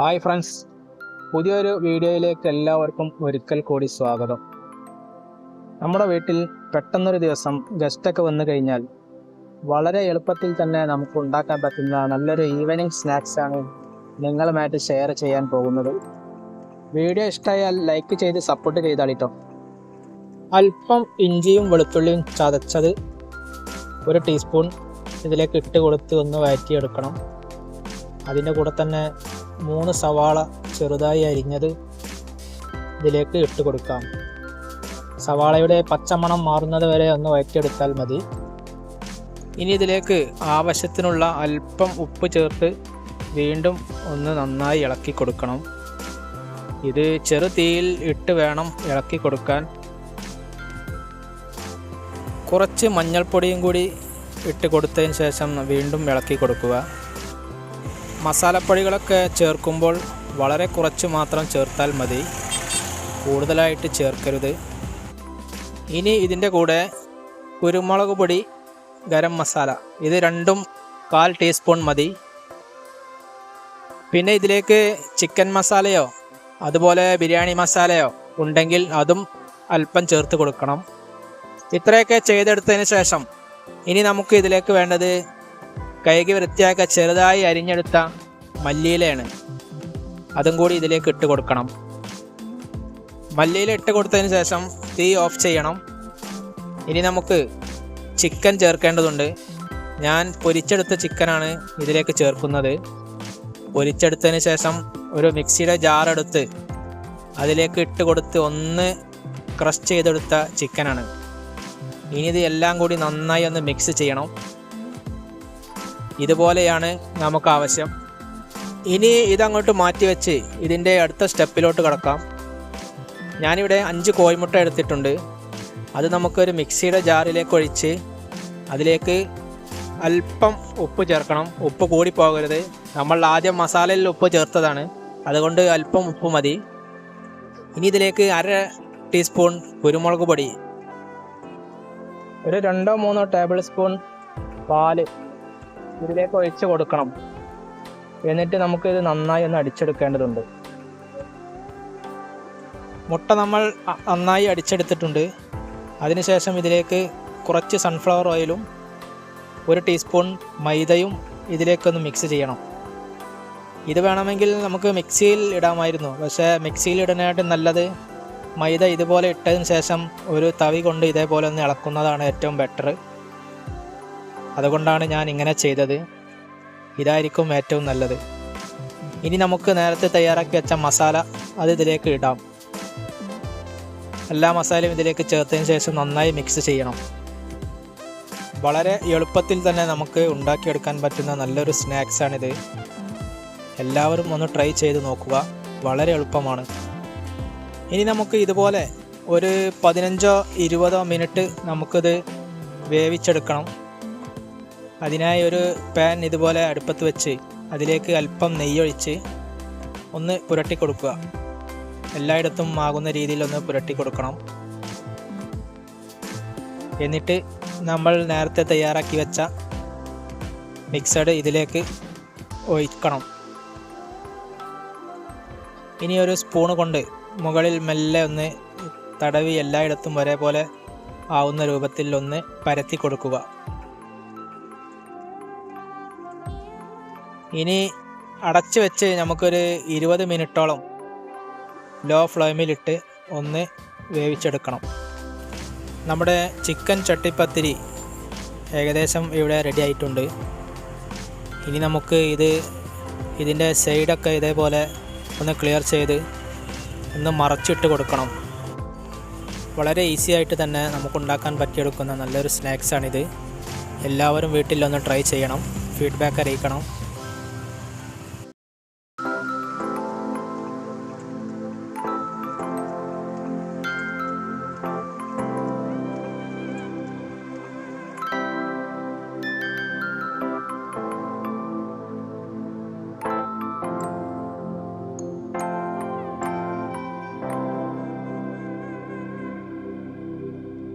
Hi friends പുതിയൊരു വീഡിയോയിലേക്ക് എല്ലാവർക്കും ഒരിക്കൽ കൂടി സ്വാഗതം. നമ്മുടെ വീട്ടിൽ പെട്ടെന്നൊരു ദിവസം ഗസ്റ്റൊക്കെ വന്നു കഴിഞ്ഞാൽ വളരെ എളുപ്പത്തിൽ തന്നെ നമുക്ക് ഉണ്ടാക്കാൻ പറ്റുന്ന നല്ലൊരു ഈവനിങ് സ്നാക്സാണ് നിങ്ങളുമായിട്ട് ഷെയർ ചെയ്യാൻ പോകുന്നത്. വീഡിയോ ഇഷ്ടമായാൽ ലൈക്ക് ചെയ്ത് സപ്പോർട്ട് ചെയ്താളിട്ടോ. അല്പം ഇഞ്ചിയും വെളുത്തുള്ളിയും ചതച്ചത് ഒരു ടീസ്പൂൺ ഇതിലേക്ക് ഇട്ട് കൊടുത്ത് ഒന്ന് വഴറ്റിയെടുക്കണം അതിന്റെ കൂടെ തന്നെ മൂന്ന് സവാള ചെറുതായി അരിഞ്ഞത് ഇതിലേക്ക് ഇട്ട് കൊടുക്കാം. സവാളയുടെ പച്ചമണം മാറുന്നത് വരെ ഒന്ന് വഴറ്റിയെടുത്താൽ മതി. ഇനി ഇതിലേക്ക് ആവശ്യത്തിനുള്ള അല്പം ഉപ്പ് ചേർത്ത് വീണ്ടും ഒന്ന് നന്നായി ഇളക്കി കൊടുക്കണം. ഇത് ചെറു തീയിൽ ഇട്ട് വേണം ഇളക്കി കൊടുക്കാൻ. കുറച്ച് മഞ്ഞൾപ്പൊടിയും കൂടി ഇട്ട് കൊടുത്തതിന് ശേഷം വീണ്ടും ഇളക്കി കൊടുക്കുക. മസാലപ്പൊടികളൊക്കെ ചേർക്കുമ്പോൾ വളരെ കുറച്ച് മാത്രം ചേർത്താൽ മതി. കൂടുതലായിട്ട് ചേർക്കരുത്. ഇനി ഇതിന്റെ കൂടെ കുരുമുളക് പൊടി ഗരം മസാല ഇത് രണ്ടും കാൽ ടീസ്പൂൺ മതി. പിന്നെ ഇതിലേക്ക് ചിക്കൻ മസാലയോ അതുപോലെ ബിരിയാണി മസാലയോ ഉണ്ടെങ്കിൽ അതും അല്പം ചേർത്ത് കൊടുക്കണം. ഇത്രയൊക്കെ ചെയ്തെടുത്തതിന് ശേഷം ഇനി നമുക്ക് ഇതിലേക്ക് വേണ്ടത് കൈകി വൃത്തിയാക്ക ചെറുതായി അരിഞ്ഞെടുത്ത മല്ലിയിലയാണ്. അതും കൂടി ഇതിലേക്ക് ഇട്ട് കൊടുക്കണം. മല്ലിയില ഇട്ട് കൊടുത്തതിന് ശേഷം തീ ഓഫ് ചെയ്യണം. ഇനി നമുക്ക് ചിക്കൻ ചേർക്കേണ്ടതുണ്ട്. ഞാൻ പൊരിച്ചെടുത്ത ചിക്കനാണ് ഇതിലേക്ക് ചേർക്കുന്നത്. പൊരിച്ചെടുത്തതിന് ശേഷം ഒരു മിക്സിയുടെ ജാറെടുത്ത് അതിലേക്ക് ഇട്ട് കൊടുത്ത് ഒന്ന് ക്രഷ് ചെയ്തെടുത്ത ചിക്കനാണ്. ഇനി ഇത് എല്ലാം കൂടി നന്നായി ഒന്ന് മിക്സ് ചെയ്യണം. ഇതുപോലെയാണ് നമുക്ക് ആവശ്യം ഇനി ഇതങ്ങോട്ട് മാറ്റി വെച്ച് ഇതിന്റെ അടുത്ത സ്റ്റെപ്പിലോട്ട് കിടക്കാം. ഞാനിവിടെ അഞ്ച് കോഴിമുട്ട എടുത്തിട്ടുണ്ട്. അത് നമുക്കൊരു മിക്സിയുടെ ജാറിലേക്ക് ഒഴിച്ച് അതിലേക്ക് അല്പം ഉപ്പ് ചേർക്കണം. ഉപ്പ് കൂടി പോകരുത്. നമ്മൾ ആദ്യം മസാലയിൽ ഉപ്പ് ചേർത്തതാണ്. അതുകൊണ്ട് അല്പം ഉപ്പ് മതി. ഇനി ഇതിലേക്ക് അര ടീസ്പൂൺ കുരുമുളക് പൊടി ഒരു രണ്ടോ മൂന്നോ ടേബിൾ സ്പൂൺ പാൽ ഇതിലേക്ക് ഒഴിച്ച് കൊടുക്കണം. എന്നിട്ട് നമുക്ക് ഇത് നന്നായി ഒന്ന് അടിച്ചെടുക്കേണ്ടതുണ്ട്. മുട്ട നമ്മൾ നന്നായി അടിച്ചെടുത്തിട്ടുണ്ട്. അതിനുശേഷം ഇതിലേക്ക് കുറച്ച് സൺഫ്ലവർ ഓയിലും ഒരു ടീസ്പൂൺ മൈദയും ഇതിലേക്കൊന്ന് മിക്സ് ചെയ്യണം. ഇത് വേണമെങ്കിൽ നമുക്ക് മിക്സിയിൽ ഇടാമായിരുന്നു. പക്ഷേ മിക്സിയിൽ ഇടാനായിട്ട് നല്ലത് മൈദ ഇതുപോലെ ഇട്ടതിന് ശേഷം ഒരു തവി കൊണ്ട് ഇതേപോലെ ഒന്ന് ഇളക്കുന്നതാണ് ഏറ്റവും ബെറ്റർ അതുകൊണ്ടാണ് ഞാൻ ഇങ്ങനെ ചെയ്തത്. ഇതായിരിക്കും ഏറ്റവും നല്ലത്. ഇനി നമുക്ക് നേരത്തെ തയ്യാറാക്കി വെച്ച മസാല അത് ഇതിലേക്ക് ഇടാം. എല്ലാ മസാലയും ഇതിലേക്ക് ചേർത്തതിന് ശേഷം നന്നായി മിക്സ് ചെയ്യണം. വളരെ എളുപ്പത്തിൽ തന്നെ നമുക്ക് ഉണ്ടാക്കിയെടുക്കാൻ പറ്റുന്ന നല്ലൊരു സ്നാക്സാണിത്. എല്ലാവരും ഒന്ന് ട്രൈ ചെയ്ത് നോക്കുക. വളരെ എളുപ്പമാണ്. ഇനി നമുക്ക് ഇതുപോലെ ഒരു പതിനഞ്ചോ ഇരുപതോ മിനിറ്റ് നമുക്കിത് വേവിച്ചെടുക്കണം. അതിനായി ഒരു പാൻ ഇതുപോലെ അടുപ്പത്ത് വെച്ച് അതിലേക്ക് അല്പം നെയ്യൊഴിച്ച് ഒന്ന് പുരട്ടി കൊടുക്കുക. എല്ലായിടത്തും ആകുന്ന രീതിയിൽ ഒന്ന് പുരട്ടി കൊടുക്കണം. എന്നിട്ട് നമ്മൾ നേരത്തെ തയ്യാറാക്കി വെച്ച മിക്സഡ് ഇതിലേക്ക് ഒഴിക്കണം. ഇനി ഒരു സ്പൂൺ കൊണ്ട് മുകളിൽ മെല്ലെ ഒന്ന് തടവി എല്ലായിടത്തും ഒരേപോലെ ആവുന്ന രൂപത്തിൽ ഒന്ന് പരത്തി കൊടുക്കുക. ഇനി അടച്ചു വെച്ച് നമുക്കൊരു ഇരുപത് മിനിറ്റോളം ലോ ഫ്ലെയിമിലിട്ട് ഒന്ന് വേവിച്ചെടുക്കണം. നമ്മുടെ ചിക്കൻ ചട്ടിപ്പത്തിരി ഏകദേശം ഇവിടെ റെഡി ആയിട്ടുണ്ട്. ഇനി നമുക്ക് ഇത് ഇതിന്റെ സൈഡൊക്കെ ഇതേപോലെ ഒന്ന് ക്ലിയർ ചെയ്ത് ഒന്ന് മറച്ചിട്ട് കൊടുക്കണം. വളരെ ഈസി ആയിട്ട് തന്നെ നമുക്ക് ഉണ്ടാക്കാൻ പറ്റിയെടുക്കുന്ന നല്ലൊരു സ്നാക്സാണിത് എല്ലാവരും വീട്ടിലൊന്ന് ട്രൈ ചെയ്യണം. ഫീഡ്ബാക്ക് അറിയിക്കണം.